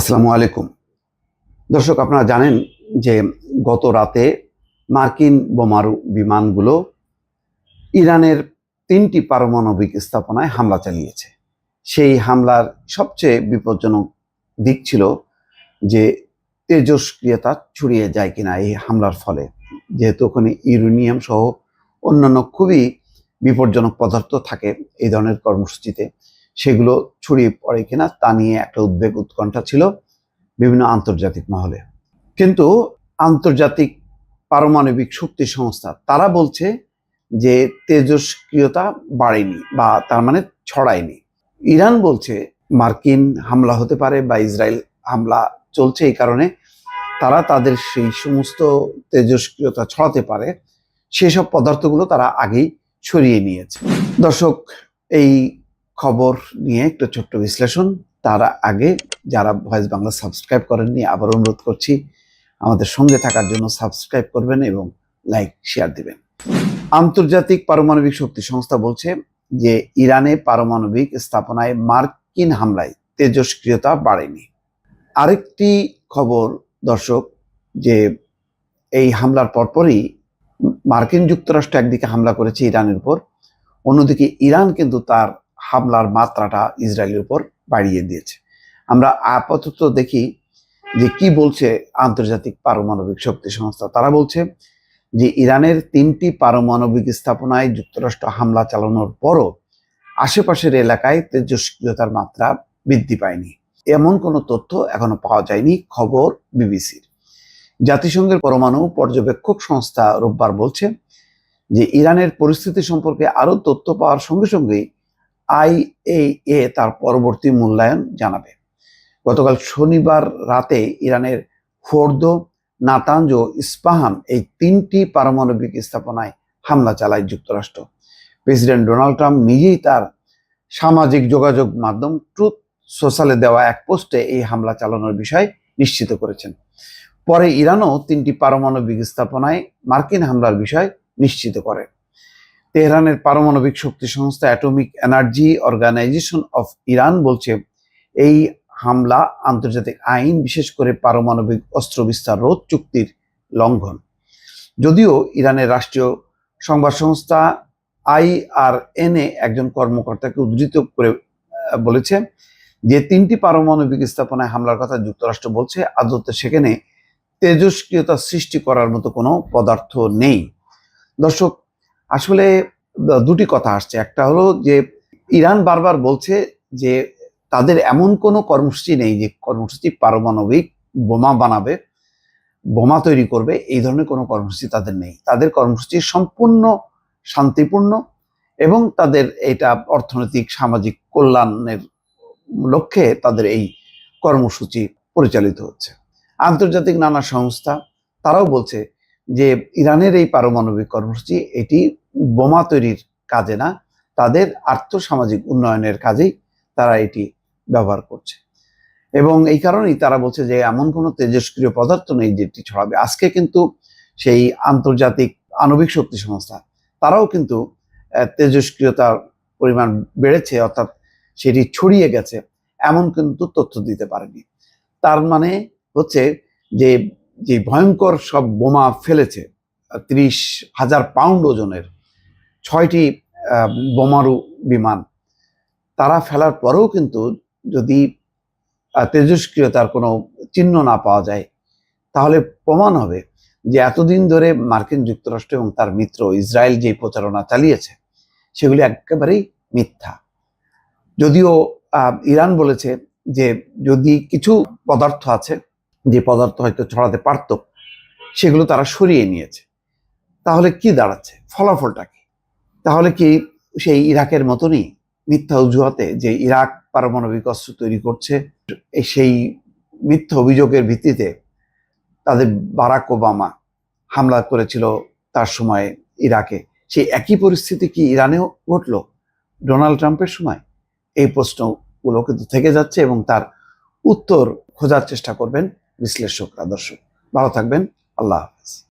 আসসালামু আলাইকুম। দর্শক, আপনারা জানেন যে গত রাতে মার্কিন বোমারু বিমানগুলো ইরানের তিনটি পারমাণবিক স্থাপনায় হামলা চালিয়েছে। সেই হামলার সবচেয়ে বিপজ্জনক দিক ছিল যে তেজস্ক্রিয়তা ছড়িয়ে যায় কিনা এই হামলার ফলে। যেহেতু ওখানে ইউরেনিয়াম সহ অন্যান্য খুবই বিপজ্জনক পদার্থ থাকে এই ধরনের কর্মসূচিতে সেগুলো ছড়িয়ে পড়ে কিনা তা নিয়ে একটা উদ্বেগ উৎকণ্ঠা ছিল বিভিন্ন আন্তর্জাতিক মহলে। কিন্তু আন্তর্জাতিক পারমাণবিক শক্তি সংস্থা, তারা বলছে যে তেজস্ক্রিয়তা বাড়েনি বা তার মানে ছড়ায়নি। ইরান বলছে মার্কিন হামলা হতে পারে বা ইসরায়েল হামলা চলছে এই কারণে, তারা তাদের সেই সমস্ত তেজস্ক্রিয়তা ছড়াতে পারে, সেসব পদার্থগুলো তারা আগেই সরিয়ে নিয়েছে। দর্শক, এই খবর নিয়ে একটা ছোট্ট বিশ্লেষণ। তার আগে যারা ভয়েস বাংলা সাবস্ক্রাইব করেননি, আবার অনুরোধ করছি, আমাদের সঙ্গে থাকার জন্য সাবস্ক্রাইব করবেন এবং লাইক, শেয়ার দিবেন। আন্তর্জাতিক পারমাণবিক শক্তি সংস্থা বলছে যে, ইরানে পারমাণবিক স্থাপনায় মার্কিন হামলায় তেজস্ক্রিয়তা বাড়েনি। আরেকটি খবর, দর্শক, যে এই হামলার পরপরই মার্কিন যুক্তরাষ্ট্র একদিকে হামলা করেছে ইরানের উপর, অন্যদিকে ইরান কিন্তু তার হামলার মাত্রাটা ইসরায়েলের উপর বাড়িয়ে দিয়েছে। আমরা আপাতত দেখি যে কি বলছে আন্তর্জাতিক পারমাণবিক শক্তি সংস্থা। তারা বলছে যে ইরানের তিনটি পারমাণবিক স্থাপনায় যুক্তরাষ্ট্র হামলা চালানোর পরও আশেপাশের এলাকায় তেজস্ক্রিয়তার মাত্রা বৃদ্ধি পায়নি। এমন কোনো তথ্য এখনও পাওয়া যায়নি, খবর বিবিসির। জাতিসংঘের পরমাণু পর্যবেক্ষক সংস্থা রোববার বলছে যে ইরানের পরিস্থিতি সম্পর্কে আরও তথ্য পাওয়ার সঙ্গে সঙ্গেই আইএএ তার পরবর্তী মূল্যায়ন জানাবে। গতকাল শনিবার রাতে ইরানের ফোর্দো নাতাঞ্জ ইস্পাহান এই তিনটি পারমাণবিক স্থাপনায় হামলা চালায় যুক্তরাষ্ট্র। প্রেসিডেন্ট ডোনাল্ড ট্রাম্প নিজেই তার সামাজিক যোগাযোগ মাধ্যম ট্রুথ সোশ্যালে দেওয়া এক পোস্টে এই হামলা চালানোর বিষয় নিশ্চিত করেছেন। পরে ইরানও তিনটি পারমাণবিক স্থাপনায় মার্কিন হামলার বিষয় নিশ্চিত করে। তেহরানের পারমাণবিক শক্তি সংস্থা atomic energy organisation of Iran বলছে, এই হামলা আন্তর্জাতিক আইন, বিশেষ করে পারমাণবিক অস্ত্র বিস্তার রোধ চুক্তির লঙ্ঘন। যদিও ইরানের রাষ্ট্রীয় সংবাদ সংস্থা আইআরএনএ একজন কর্মকর্তাকে উদ্ধৃত করে বলেছে যে তিনটি পারমাণবিক স্থাপনায় হামলার কথা যুক্তরাষ্ট্র বলছে আদতে সেখানে তেজস্ক্রিয়তা সৃষ্টি করার মতো কোনো পদার্থ নেই। দর্শক আসলে দুটি কথা আসছে। একটা হলো যে, ইরান বারবার বলছে যে, তাদের এমন কোনো কর্মসূচি নেই যে, কর্মসূচি পারমাণবিক বোমা বানাবে, বোমা তৈরি করবে, এই ধরনের কোনো কর্মসূচি তাদের নেই। তাদের কর্মসূচি সম্পূর্ণ শান্তিপূর্ণ এবং তাদের এটা অর্থনৈতিক, সামাজিক কল্যাণের লক্ষ্যে তাদের এই কর্মসূচি পরিচালিত হচ্ছে। আন্তর্জাতিক নানা সংস্থা, তারাও বলছে যে, ইরানের এই পারমাণবিক কর্মসূচি, এটি বোমা তৈরির কাজে না, তাদের আর্থসামাজিক উন্নয়নের কাজেই তারা এটি ব্যবহার করছে। এবং এই কারণেই তারা বলছে যে এমন কোনো তেজস্ক্রিয় পদার্থ নেই যেটি ছড়াবে। আজকে কিন্তু সেই আন্তর্জাতিক আণবিক শক্তি সংস্থা, তারাও কিন্তু তেজস্ক্রিয়তার পরিমাণ বেড়েছে, অর্থাৎ সেটি ছড়িয়ে গেছে, এমন কিন্তু তথ্য দিতে পারেনি। তার মানে হচ্ছে যে যে ভয়ঙ্কর সব বোমা ফেলেছে, ত্রিশ হাজার পাউন্ড ওজনের ছয়টি বোমারু বিমান। তারা ফেলার পরেও কিন্তু যদি তেজস্ক্রিয়তার কোনো চিহ্ন না পাওয়া যায়, তাহলে প্রমাণ হবে যে এতদিন ধরে মার্কিন যুক্তরাষ্ট্র এবং তার মিত্র ইসরায়েল যে প্রচারণা চালিয়েছে, সেগুলি একেবারেই মিথ্যা। যদিও ইরান বলেছে যে যদি কিছু পদার্থ আছে, যে পদার্থ হয়তো ছড়াতে পারত, সেগুলো তারা সরিয়ে নিয়েছে। তাহলে কি দাঁড়াচ্ছে? ফলাফলটা কি? তাহলে কি সেই ইরাকের মতনই মিথ্যা অজুহাতে যে ইরাক পারমাণবিক অস্ত্র তৈরি করছে সেই মিথ্যা অভিযোগের ভিত্তিতে তাদের বারাক ওবামা হামলা করেছিল তার সময় ইরাকে। সেই একই পরিস্থিতি কি ইরানেও ঘটলো ডোনাল্ড ট্রাম্পের সময়? এই প্রশ্নগুলো কিন্তু থেকে যাচ্ছে এবং তার উত্তর খোঁজার চেষ্টা করবেন বিশ্লেষকরা, দর্শক। ভালো থাকবেন, আল্লাহ হাফেজ।